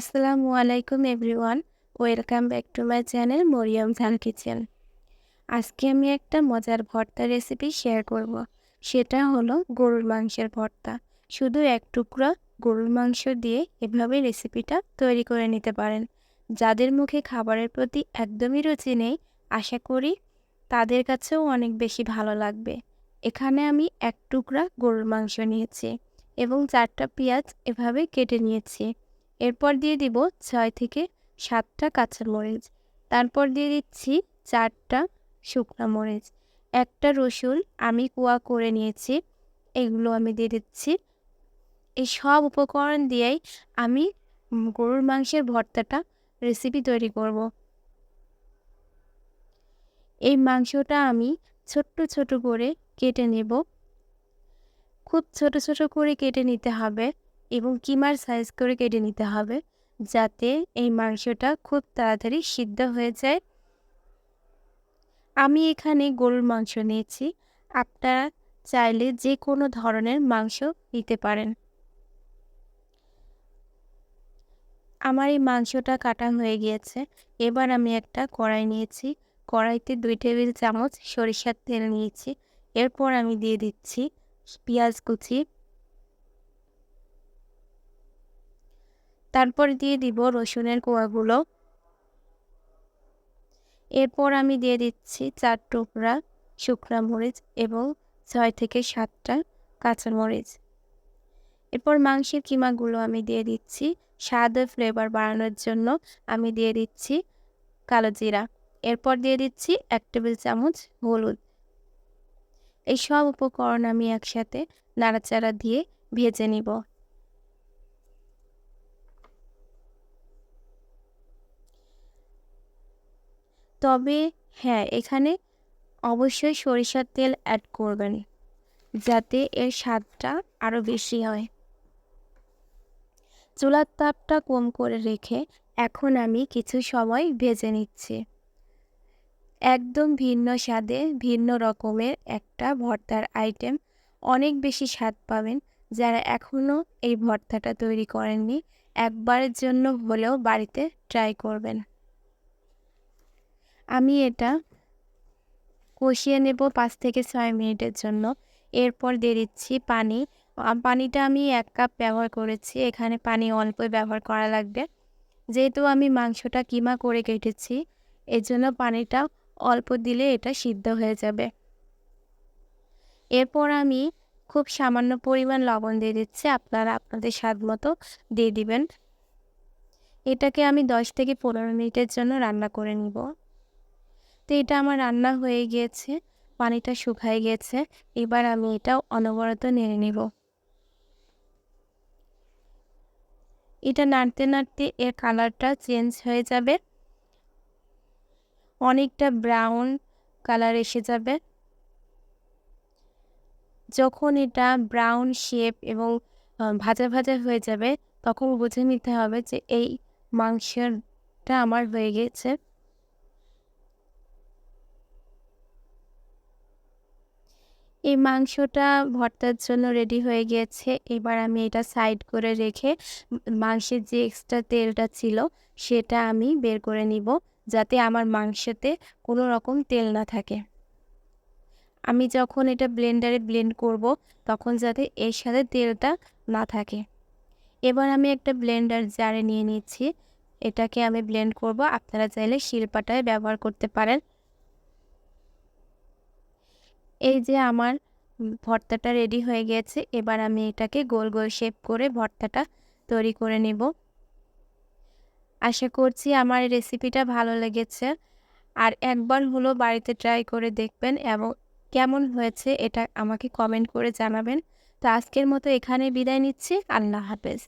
আসসালামু আলাইকুম everyone. Welcome back to my channel Maryam Jhal kitchen. আজকে আমি একটা মজার ভর্তা রেসিপি শেয়ার করব। সেটা হলো গরুর মাংসের ভর্তা। শুধু এক টুকরা গরুর মাংস দিয়ে এভাবে রেসিপিটা তৈরি করে নিতে পারেন। যাদের মুখে খাবারের প্রতি একদমই রুচি নেই, আশা করি তাদের কাছেও অনেক বেশি ভালো লাগবে। এখানে আমি এক টুকরা গরুর মাংস নিয়েছি এবং চারটা পেঁয়াজ এভাবে কেটে নিয়েছি। এরপর দিয়ে দিব ছয় থেকে সাতটা কাঁচামরিচ তারপর দিয়ে দিচ্ছি চারটা শুকনো মরিচ। একটা রসুন আমি কুয়া করে নিয়েছি, এগুলো আমি দিয়ে দিচ্ছি। এই সব উপকরণ দিয়েই আমি গরুর মাংসের ভর্তাটা রেসিপি তৈরি করব। এই মাংসটা আমি ছোট্ট ছোট করে কেটে নেব। খুব ছোট ছোট করে কেটে নিতে হবে। এবং কিমার সাইজ করে কেটে নিতে হবে যাতে এই মাংসটা খুব তাড়াতাড়ি সিদ্ধ হয়ে যায়। আমি এখানে গরুর মাংস নিয়েছি। আপনারা চাইলে যে কোনো ধরনের মাংস নিতে পারেন। আমার এই মাংসটা কাটা হয়ে গিয়েছে। এবার আমি একটা কড়াই নিয়েছি। কড়াইতে দুই টেবিল চামচ সরিষার তেল নিয়েছি। এরপর আমি দিয়ে দিচ্ছি পেঁয়াজ কুচি তারপর দিয়ে দিব রসুনের কোয়াগুলো। এরপর আমি দিয়ে দিচ্ছি চার টুকরা শুকনা মরিচ এবং ছয় থেকে সাতটা কাঁচা মরিচ। এরপর মাংসের কিমাগুলো আমি দিয়ে দিচ্ছি স্বাদ ও ফ্লেভার বাড়ানোর জন্য। আমি দিয়ে দিচ্ছি কালো জিরা। এরপর দিয়ে দিচ্ছি এক টেবিল চামচ হলুদ। এই সব উপকরণ আমি একসাথে নাড়াচাড়া দিয়ে ভেজে নিব। তবে হ্যাঁ এখানে অবশ্যই সরিষার তেল অ্যাড করবেন যাতে এর স্বাদটা আরও বেশি হয়। চুলার তাপটা কম করে রেখে এখন আমি কিছু সময় ভেজে নিচ্ছি। একদম ভিন্ন স্বাদে ভিন্ন রকমের একটা ভর্তার আইটেম অনেক বেশি স্বাদ পাবেন যারা এখনও এই ভর্তাটা তৈরি করেননি, একবারের জন্য হলেও বাড়িতে ট্রাই করবেন। আমি এটা কষিয়ে নেব পাঁচ থেকে ছয় মিনিটের জন্য। এরপর দিয়ে দিচ্ছি পানি। পানিটা আমি এক কাপ ব্যবহার করেছি। এখানে পানি অল্পই ব্যবহার করা লাগবে। যেহেতু আমি মাংসটা কিমা করে কেটেছি এর জন্য পানিটা অল্প দিলে এটা সিদ্ধ হয়ে যাবে। এরপর আমি খুব সামান্য পরিমাণ লবণ দিয়ে দিচ্ছি। আপনারা আপনাদের স্বাদ মতো দিয়ে দিবেন। এটাকে আমি দশ থেকে পনেরো মিনিটের জন্য রান্না করে নিব। তো এটা আমার রান্না হয়ে গিয়েছে, পানিটা শুকায় গেছে এবার আমি এটা অনবরত নেড়ে নেব। এটা নাড়তে নাড়তে এর কালারটা চেঞ্জ হয়ে যাবে। অনেকটা ব্রাউন কালার এসে যাবে। যখন এটা ব্রাউন শেপ এবং ভাজা ভাজা হয়ে যাবে, তখন বুঝে নিতে হবে যে এই মাংসটা আমার হয়ে গেছে এই মাংসটা ভর্তার জন্য রেডি হয়ে গিয়েছে এবার আমি এটা সাইড করে রেখে মাংসের যে এক্সট্রা তেলটা ছিল, সেটা আমি বের করে নিব যাতে আমার মাংসতে কোনো রকম তেল না থাকে। আমি যখন এটা ব্লেন্ডারে ব্লেন্ড করব, তখন যাতে এর সাথে তেলটা না থাকে। এবার আমি একটা ব্লেন্ডার জারে নিয়ে নিচ্ছি। এটাকে আমি ব্লেন্ড করব। আপনারা চাইলে শিলপাটায় ব্যবহার করতে পারেন। এই যে আমার ভর্তাটা রেডি হয়ে গেছে, এবার আমি এটাকে গোল গোল শেপ করে ভর্তাটা তৈরি করে নেব। আশা করছি আমার রেসিপিটা ভালো লেগেছে। আর একবার হলো বাড়িতে ট্রাই করে দেখবেন এবং কেমন হয়েছে এটা আমাকে কমেন্ট করে জানাবেন। তো আজকের মতো এখানে বিদায় নিচ্ছি। আল্লাহ হাফেজ।